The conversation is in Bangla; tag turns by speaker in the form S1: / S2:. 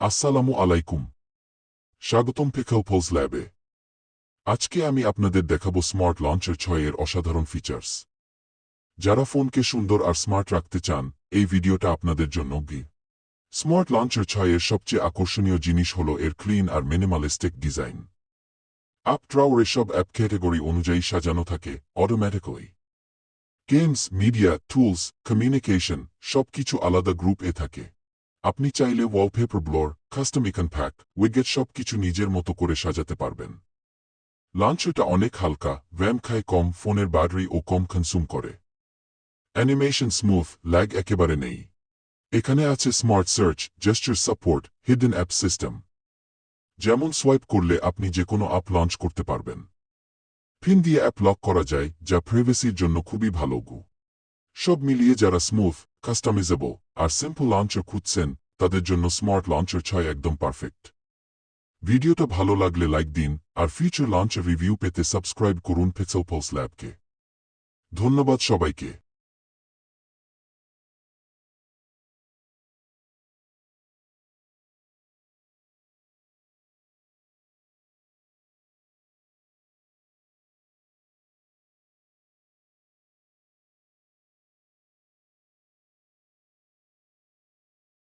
S1: আসসালামু আলাইকুম। স্বাগতম পিকলপোজ ল্যাবে আজকে আমি আপনাদের দেখাবো স্মার্ট লঞ্চার ছয় এর অসাধারণ ফিচার্স যারা ফোনকে সুন্দর আর স্মার্ট রাখতে চান, এই ভিডিওটা আপনাদের জন্য গি। স্মার্ট লঞ্চার ছয় এর সবচেয়ে আকর্ষণীয় জিনিস হল এর ক্লিন আর মিনিমালিস্টিক ডিজাইন আপ আপট্রাও এসব অ্যাপ ক্যাটেগরি অনুযায়ী সাজানো থাকে automatically games media tools communication সবকিছু আলাদা গ্রুপ এ থাকে। আপনি চাইলে wallpaper blur custom icon pack widget সবকিছু নিজের মতো করে সাজাতে পারবেন। লঞ্চারটা অনেক হালকা র্যাম খায় কম, ফোনের ব্যাটারি ও কম কনসুম করে। অ্যানিমেশন স্মুথ ল্যাগ একেবারে নেই। এখানে আছে smart search gesture support hidden app system যেমন সোয়াইপ করলে আপনি যে কোনো অ্যাপ লঞ্চ করতে পারবেন। পিন দিয়ে অ্যাপ লক করা যায়, যা প্রাইভেসির জন্য খুবই ভালো গু। সব মিলিয়ে যারা স্মুথ কাস্টমাইজেবল আর সিম্পল লঞ্চার খুঁজছেন, তাদের জন্য স্মার্ট লঞ্চার ছয় একদম পারফেক্ট ভিডিওটা ভালো লাগলে লাইক দিন, আর ফিউচার লঞ্চার রিভিউ পেতে সাবস্ক্রাইব করুন পিক্সেল ফলস ল্যাবকে ধন্যবাদ সবাইকে।